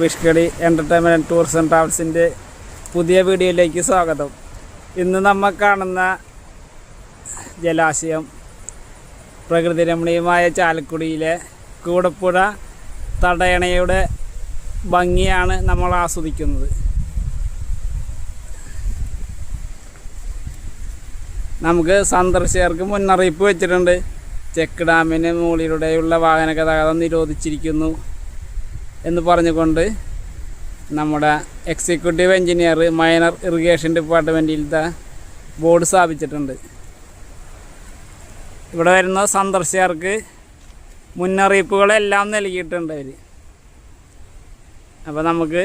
വിഷ്കടി entertainment tourism ട്രാവൽസിന്റെ പുതിയ വീഡിയോയിലേക്ക് സ്വാഗതം. ഇന്ന് നമ്മൾ കാണുന്ന ജലാശയം പ്രകൃതി രമണീയമായ ചാലക്കുടിയിലെ കൂടപ്പുഴ തടയണയുടെ ഭംഗിയാണ് നമ്മൾ ആസ്വദിക്കുന്നത്. നമുക്ക് സന്ദർശകർക്ക് മുന്നറിയിപ്പ് വെച്ചിട്ടുണ്ട്. ചെക്ക് ഡാമിന് മുകളിലൂടെയുള്ള വാഹന ഗതാഗതം നിരോധിച്ചിരിക്കുന്നു. എന്ന് പറഞ്ഞുകൊണ്ട് നമ്മുടെ എക്സിക്യൂട്ടീവ് എഞ്ചിനീയർ മൈനർ ഇറിഗേഷൻ ഡിപ്പാർട്ട്മെന്റിലത്തെ ബോർഡ് സ്ഥാപിച്ചിട്ടുണ്ട്. ഇവിടെ വരുന്ന സന്ദർശകർക്ക് മുന്നറിയിപ്പുകളെല്ലാം നൽകിയിട്ടുണ്ട് അവർ അപ്പോൾ നമുക്ക്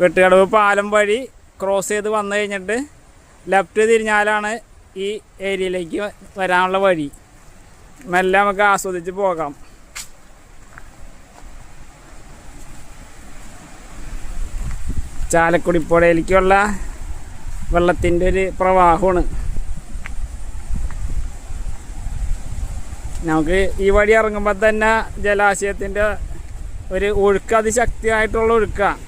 വെട്ടുകടവ് പാലം വഴി ക്രോസ് ചെയ്ത് വന്നു കഴിഞ്ഞിട്ട് ലെഫ്റ്റ് തിരിഞ്ഞാലാണ് ഈ ഏരിയയിലേക്ക് വരാനുള്ള വഴി. മെല്ലെ നമുക്ക് ആസ്വദിച്ച് പോകാം. ചാലക്കുടി പുഴയിലേക്കുള്ള വെള്ളത്തിന്റെ ഒരു പ്രവാഹമാണ്. നമുക്ക് ഈ വഴി ഇറങ്ങുമ്പോൾ തന്നെ ജലാശയത്തിന്റെ ഒരു ഒഴുക്ക് അതിശക്തിയായിട്ടുള്ള ഒഴുക്കാണ്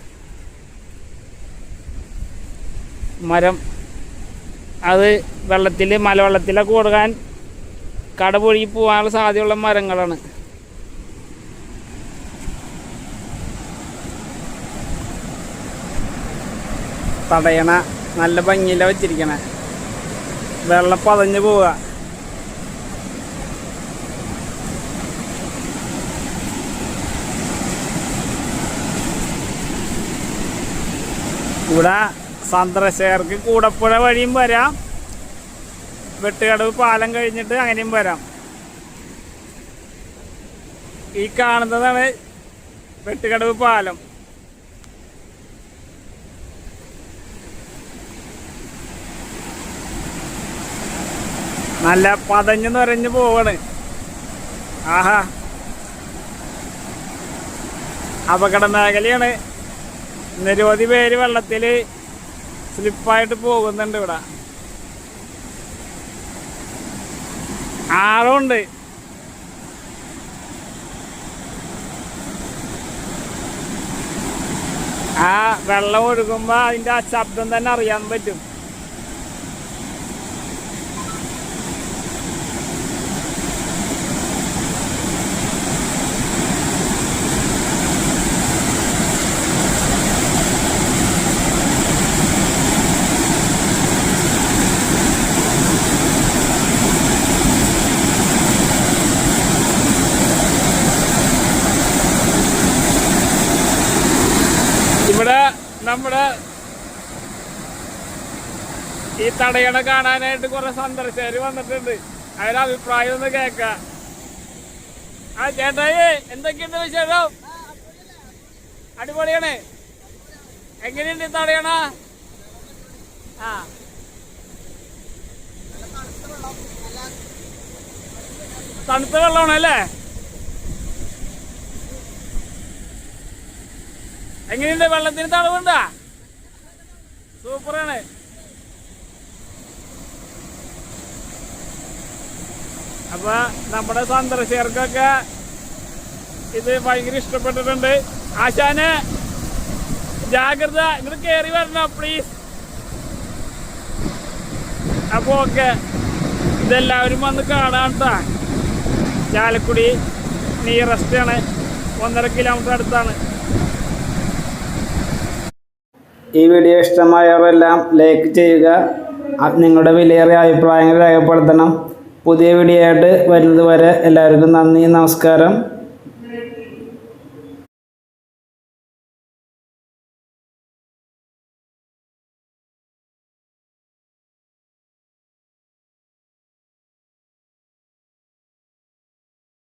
മരം അത് വെള്ളത്തിൽ മലവെള്ളത്തിലൊക്കെ കൊടുക്കാൻ കടപൊഴുകി പോകാനുള്ള സാധ്യതയുള്ള മരങ്ങളാണ്. തടയണ നല്ല ഭംഗിയില വെച്ചിരിക്കണേ. വെള്ളം പതഞ്ഞു പോവുക. ഇവിടെ സന്ദർശകർക്ക് കൂടപ്പുഴ വഴിയും വരാം. വെട്ടുകടവ് പാലം കഴിഞ്ഞിട്ട് അങ്ങനെയും വരാം. ഈ കാണുന്നതാണ് വെട്ടുകടവ് പാലം. നല്ല പതഞ്ഞു നിറഞ്ഞു പോവാണ്. ആഹാ. അപകട മേഖലയാണ്. നിരവധി പേര് വെള്ളത്തിൽ സ്ലിപ്പായിട്ട് പോകുന്നുണ്ട് ഇവിടെ. ആഴമുണ്ട് ആ വെള്ളം ഒഴുകുമ്പോൾ അതിന്റെ ആ ശബ്ദം തന്നെ അറിയാൻ പറ്റും ഇവിടെ നമ്മുടെ ഈ തടയണ കാണാനായിട്ട് കുറെ സന്ദർശകർ വന്നിട്ടുണ്ട്. അവരുടെ അഭിപ്രായം ഒന്ന് കേക്ക ആ ചേട്ടായി എന്തൊക്കെയുണ്ട് വിശേഷം? അടിപൊളിയാണ്. എങ്ങനെയുണ്ട് ഈ തടയണ? ആ. തണുത്ത വെള്ളമാണ് എങ്ങനെയുണ്ട് വെള്ളത്തിന് തളവുണ്ടാ സൂപ്പറാണ്. അപ്പൊ നമ്മുടെ സന്ദർശകർക്കൊക്കെ ഇത് ഭയങ്കര ഇഷ്ടപ്പെട്ടിട്ടുണ്ട്. ആശാന് ജാഗ്രത ഇങ്ങോട്ട് കയറി വരണം പ്ലീസ് അപ്പൊ ഓക്കെ. ഇതെല്ലാവരും വന്ന് കാണാൻ ട്ടാ. ചാലക്കുടി നിയറസ്റ്റ് ആണ്. ഒന്നര കിലോമീറ്റർ അടുത്താണ്. ഈ വീഡിയോ ഇഷ്ടമായവരെല്ലാം ലൈക്ക് ചെയ്യുക. നിങ്ങളുടെ വിലയേറിയ അഭിപ്രായങ്ങൾ രേഖപ്പെടുത്തണം. പുതിയ വീഡിയോ ആയിട്ട് വരുന്നത് വരെ എല്ലാവർക്കും നന്ദി നമസ്കാരം.